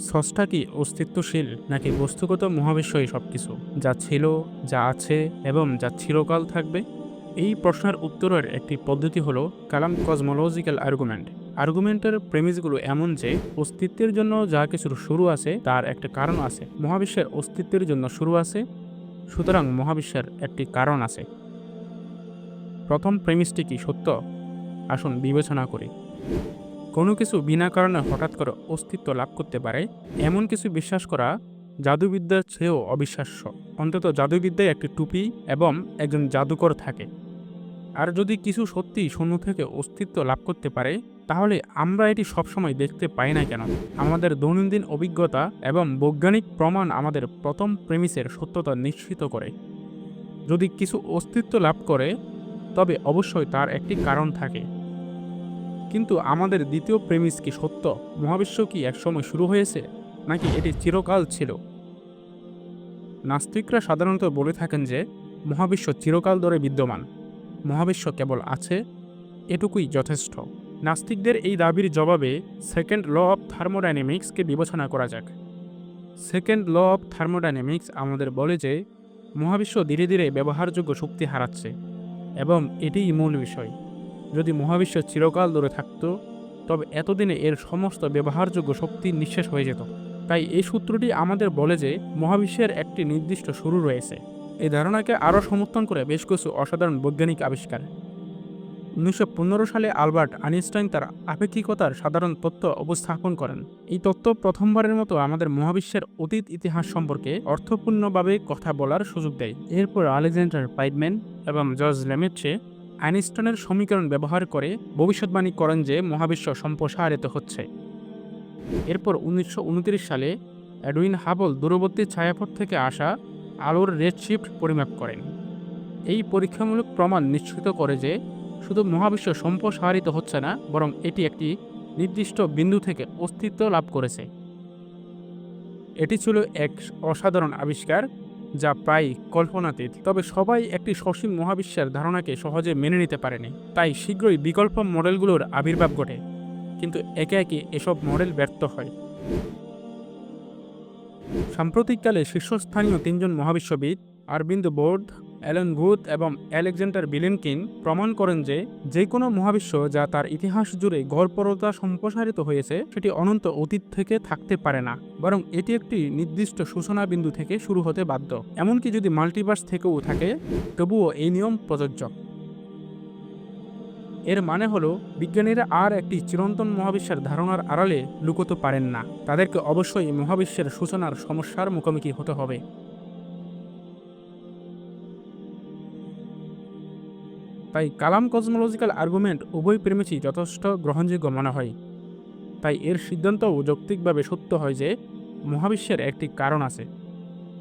স্রষ্টা কি অস্তিত্বশীল নাকি বস্তুগত মহাবিশ্বই সব কিছু যা ছিল, যা আছে এবং যা চিরকাল থাকবে? এই প্রশ্নের উত্তরের একটি পদ্ধতি হলো কালাম কসমোলজিক্যাল আর্গুমেন্ট। আর্গুমেন্টের প্রেমিসগুলো এমন যে, অস্তিত্বের জন্য যা কিছুর শুরু আছে, তার একটা কারণ আছে। মহাবিশ্বের অস্তিত্বের জন্য শুরু আছে, সুতরাং মহাবিশ্বের একটি কারণ আছে। প্রথম প্রেমিসটি কি সত্য? আসুন বিবেচনা করি। কোনো কিছু বিনা কারণে হঠাৎ করে অস্তিত্ব লাভ করতে পারে, এমন কিছু বিশ্বাস করা জাদুবিদ্যার চেয়েও অবিশ্বাস্য। অন্তত জাদুবিদ্যায় একটি টুপি এবং একজন জাদুকর থাকে। আর যদি কিছু সত্যি শূন্য থেকে অস্তিত্ব লাভ করতে পারে, তাহলে আমরা এটি সবসময় দেখতে পাই না কেন? আমাদের দৈনন্দিন অভিজ্ঞতা এবং বৈজ্ঞানিক প্রমাণ আমাদের প্রথম প্রেমিসের সত্যতা নিশ্চিত করে। যদি কিছু অস্তিত্ব লাভ করে, তবে অবশ্যই তার একটি কারণ থাকে। কিন্তু আমাদের দ্বিতীয় প্রেমিস কি সত্য? মহাবিশ্ব কি একসময় শুরু হয়েছে? নাকি এটি চিরকাল ছিল? নাস্তিকরা সাধারণত বলে থাকেন যে, মহাবিশ্ব চিরকাল ধরে বিদ্যমান। মহাবিশ্ব কেবল আছে, এটুকুই যথেষ্ট। নাস্তিকদের এই দাবির জবাবে সেকেন্ড ল অফ থার্মোডাইনামিক্সকে বিবেচনা করা যাক। সেকেন্ড ল অফ থার্মোডাইনামিক্স আমাদের বলে যে, মহাবিশ্ব ধীরে ধীরে ব্যবহারযোগ্য শক্তি হারাচ্ছে, এবং এটিই মূল বিষয়। যদি মহাবিশ্ব চিরকাল ধরে থাকত, তবে এতদিনে এর সমস্ত ব্যবহারযোগ্য শক্তি নিঃশেষ হয়ে যেত। তাই এই সূত্রটি আমাদের বলে যে, মহাবিশ্বের একটি নির্দিষ্ট শুরু রয়েছে। এই ধারণাকে আরও সমর্থন করে বেশ কিছু অসাধারণ বৈজ্ঞানিক আবিষ্কার। উনিশশো পনেরো সালে আলবার্ট আইনস্টাইন তার আপেক্ষিকতার সাধারণ তত্ত্ব উপস্থাপন করেন। এই তত্ত্ব প্রথমবারের মতো আমাদের মহাবিশ্বের অতীত ইতিহাস সম্পর্কে অর্থপূর্ণভাবে কথা বলার সুযোগ দেয়। এরপর আলেকজান্ডার পাইডম্যান এবং জর্জ লেমেট্রে আইনস্টাইনের সমীকরণ ব্যবহার করে ভবিষ্যৎবাণী করেন যে মহাবিশ্ব সম্প্রসারিত হচ্ছে। এরপর উনিশশো উনত্রিশ সালে অ্যাডুইন হাবল দূরবর্তী ছায়াপথ থেকে আসা আলোর রেডশিফট পরিমাপ করেন। এই পরীক্ষামূলক প্রমাণ নিশ্চিত করে যে শুধু মহাবিশ্ব সম্প্রসারিত হচ্ছে না, বরং এটি একটি নির্দিষ্ট বিন্দু থেকে অস্তিত্ব লাভ করেছে। এটি ছিল এক অসাধারণ আবিষ্কার যা প্রায় কল্পনাতীত। তবে সবাই একটি সসীম মহাবিশ্বের ধারণাকে সহজে মেনে নিতে পারেনি। তাই শীঘ্রই বিকল্প মডেলগুলোর আবির্ভাব ঘটে। কিন্তু একে একে এসব মডেল ব্যর্থ হয়। সাম্প্রতিককালে শীর্ষস্থানীয় তিনজন মহাবিশ্ববিদ, অরবিন্দ বোর্ড অ্যালেন গুথ এবং আলেকজান্ডার বিলেনকিন প্রমাণ করেন যে যে কোনো মহাবিশ্ব যা তার ইতিহাস জুড়ে গড়পরতা সম্প্রসারিত হয়েছে, সেটি অনন্ত অতীত থেকে থাকতে পারে না, বরং এটি একটি নির্দিষ্ট সূচনা বিন্দু থেকে শুরু হতে বাধ্য। এমনকি যদি মাল্টিভার্স থেকেও থাকে, তবুও এই নিয়ম প্রযোজ্য। এর মানে হলো, বিজ্ঞানীরা আর একটি চিরন্তন মহাবিশ্বের ধারণার আড়ালে লুকোতে পারেন না। তাদেরকে অবশ্যই মহাবিশ্বের সূচনার সমস্যার মুখোমুখি হতে হবে। তাই কালাম কসমোলজিক্যাল আর্গুমেন্ট উভয় প্রেমিসই যথেষ্ট গ্রহণযোগ্য মনে হয়। তাই এর সিদ্ধান্তও যৌক্তিকভাবে সত্য হয় যে মহাবিশ্বের একটি কারণ আছে।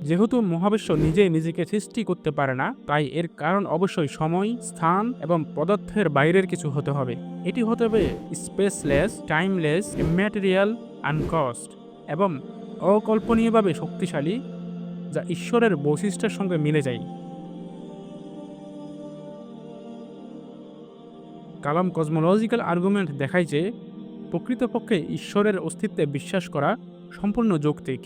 যেহেতু মহাবিশ্ব নিজেই নিজেকে সৃষ্টি করতে পারে না, তাই এর কারণ অবশ্যই সময়, স্থান এবং পদার্থের বাইরের কিছু হতে হবে। এটি হতে হবে স্পেসলেস, টাইমলেস ম্যাটেরিয়াল আনকস্ট এবং অকল্পনীয়ভাবে শক্তিশালী, যা ঈশ্বরের বৈশিষ্ট্যের সঙ্গে মিলে যায়। কালাম কসমোলজিক্যাল আর্গুমেন্ট দেখায় যে প্রকৃতপক্ষে ঈশ্বরের অস্তিত্বে বিশ্বাস করা সম্পূর্ণ যৌক্তিক।